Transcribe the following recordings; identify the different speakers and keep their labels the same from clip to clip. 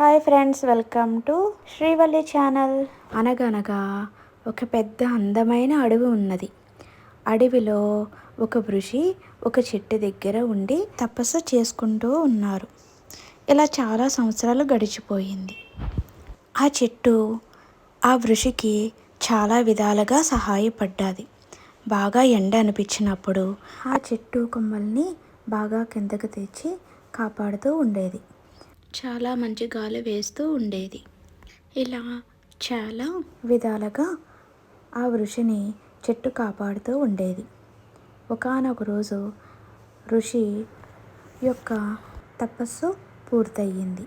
Speaker 1: Hi friends welcome to Srivalli channel అనగనగా ఒక పెద్ద అందమైన అడవి ఉన్నది. అడవిలో ఒక ఋషి ఒక చెట్టు దగ్గర ఉండి తపస్సు చేసుకుంటూ ఉన్నారు. ఇలా చాలా సంవత్సరాలు గడిచిపోయింది. ఆ చెట్టు ఆ ఋషికి చాలా విధాలుగా సహాయపడ్డాది. బాగా ఎండ అనిపించినప్పుడు ఆ చెట్టు కొమ్మల్ని బాగా కిందకు తెచ్చి కాపాడుతూ ఉండేది. చాలా మంచి గాలి వేస్తూ ఉండేది. ఇలా చాలా విధాలుగా ఆ ఋషిని చెట్టు కాపాడుతూ ఉండేది. ఒకానొక రోజు ఋషి యొక్క తపస్సు పూర్తయింది.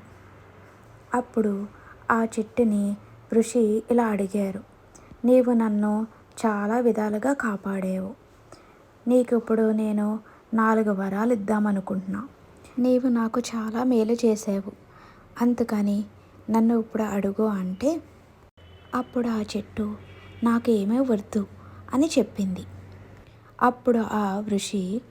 Speaker 1: అప్పుడు ఆ చెట్టుని ఋషి ఇలా అడిగారు నీవు నన్ను చాలా విధాలుగా కాపాడావు. నీకు ఇప్పుడు నేను నాలుగు వరాలు ఇద్దామనుకుంటున్నాను నీవు నాకు చాలా మేలు చేసావు అందుకని నన్ను ఇప్పుడు అడుగు అంటే అప్పుడు ఆ చెట్టు నాకేమీ వద్దు అని చెప్పింది. అప్పుడు ఆ ఋషి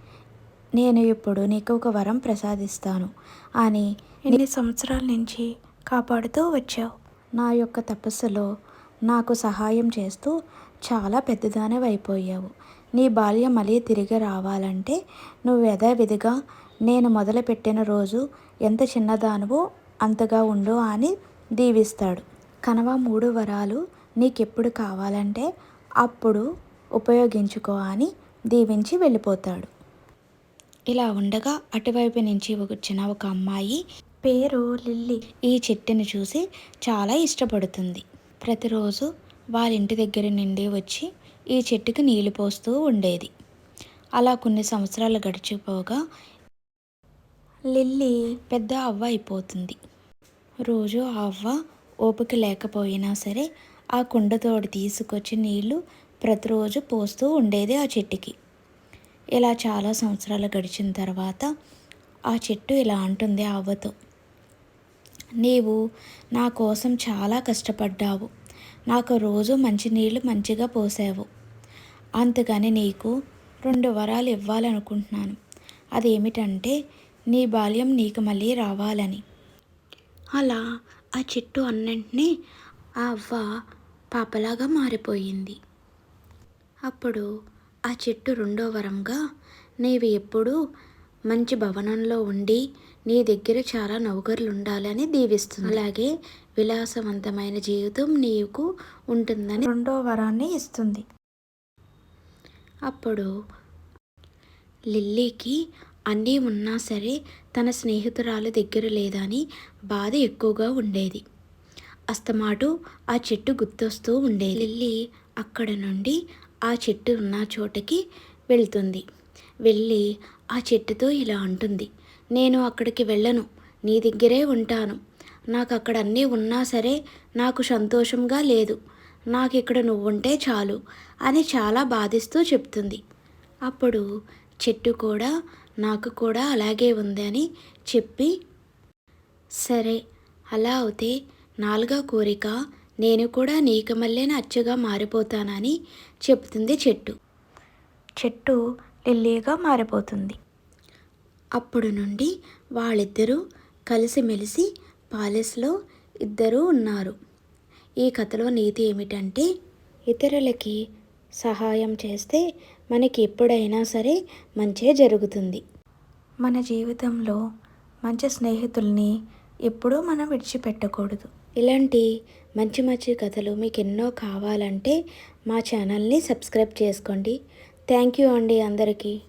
Speaker 1: నేను ఇప్పుడు నీకు ఒక వరం ప్రసాదిస్తాను అని ఎన్ని సంవత్సరాల నుంచి కాపాడుతూ వచ్చావు? నా యొక్క తపస్సులో నాకు సహాయం చేస్తూ చాలా పెద్దదానివి అయిపోయావు నీ బాల్యం మళ్ళీ తిరిగి రావాలంటే నువ్వు యథావిధిగా నేను మొదలుపెట్టిన రోజు ఎంత చిన్నదానువో అంతగా ఉండు అని దీవిస్తాడు. కనవ మూడు వరాలు నీకెప్పుడు కావాలంటే అప్పుడు ఉపయోగించుకో అని దీవించి వెళ్ళిపోతాడు. ఇలా ఉండగా అటువైపు నుంచి వచ్చిన ఒక అమ్మాయి పేరు లిల్లీ. ఈ చెట్టుని చూసి చాలా ఇష్టపడుతుంది. ప్రతిరోజు వాళ్ళ ఇంటి దగ్గర నుండి వచ్చి ఈ చెట్టుకి నీళ్ళు పోస్తూ ఉండేది. అలా కొన్ని సంవత్సరాలు గడిచిపోగా లిల్లీ పెద్ద అవ్వ అయిపోతుంది. రోజు ఆ అవ్వ ఓపిక లేకపోయినా సరే ఆ కుండతోటి తీసుకొచ్చి నీళ్ళు ప్రతిరోజు పోస్తూ ఉండేది ఆ చెట్టుకి. ఇలా చాలా సంవత్సరాలు గడిచిన తర్వాత ఆ చెట్టు ఇలా అంటుంది ఆ అవ్వతో. నీవు నా కోసం చాలా కష్టపడ్డావు. నాకు రోజు మంచినీళ్ళు మంచిగా పోసావు. అందుకని నీకు రెండు వరాలు ఇవ్వాలనుకుంటున్నాను. అదేమిటంటే నీ బాల్యం నీకు మళ్ళీ రావాలని. అలా ఆ చెట్టు అన్నింటినీ ఆ అవ్వ పాపలాగా మారిపోయింది. అప్పుడు ఆ చెట్టు రెండో వరంగా నీవు ఎప్పుడూ మంచి భవనంలో ఉండి నీ దగ్గర చాలా నౌకర్లు ఉండాలని దీవిస్తుంది. అలాగే విలాసవంతమైన జీవితం నీకు ఉంటుందని రెండో వరాన్ని ఇస్తుంది. అప్పుడు లిల్లీకి అన్నీ ఉన్నా సరే తన స్నేహితురాలు దగ్గర లేదని బాధ ఎక్కువగా ఉండేది. అస్తమాటు ఆ చెట్టు గుర్తొస్తూ ఉండేది. లిల్లీ అక్కడ నుండి ఆ చెట్టు ఉన్న చోటకి వెళ్తుంది. వెళ్ళి ఆ చెట్టుతో ఇలా అంటుంది. నేను అక్కడికి వెళ్ళను. నీ దగ్గరే ఉంటాను. నాకు అక్కడ అన్నీ ఉన్నా సరే నాకు సంతోషంగా లేదు. నాకు ఇక్కడ నువ్వు ఉంటే చాలు అని చాలా బాధిస్తూ చెప్తుంది. అప్పుడు చెట్టు కూడా నాకు కూడా అలాగే ఉంది అని చెప్పి సరే అలా అవుతే నాలుగో కోరిక నేను కూడా నీకు మళ్ళీ అచ్చగా మారిపోతానని చెప్తుంది చెట్టు. చెట్టు లిల్లీగా మారిపోతుంది. అప్పుడు నుండి వాళ్ళిద్దరూ కలిసిమెలిసి ప్యాలెస్లో ఇద్దరూ ఉన్నారు. ఈ కథలో నీతి ఏమిటంటే ఇతరులకి సహాయం చేస్తే మనకి ఎప్పుడైనా సరే మంచే జరుగుతుంది. మన జీవితంలో మంచి స్నేహితుల్ని ఎప్పుడూ మనం విడిచిపెట్టకూడదు. ఇలాంటి మంచి మంచి కథలు మీకు ఎన్నో కావాలంటే మా ఛానల్ని సబ్స్క్రైబ్ చేసుకోండి. థ్యాంక్ యూ అండి అందరికీ.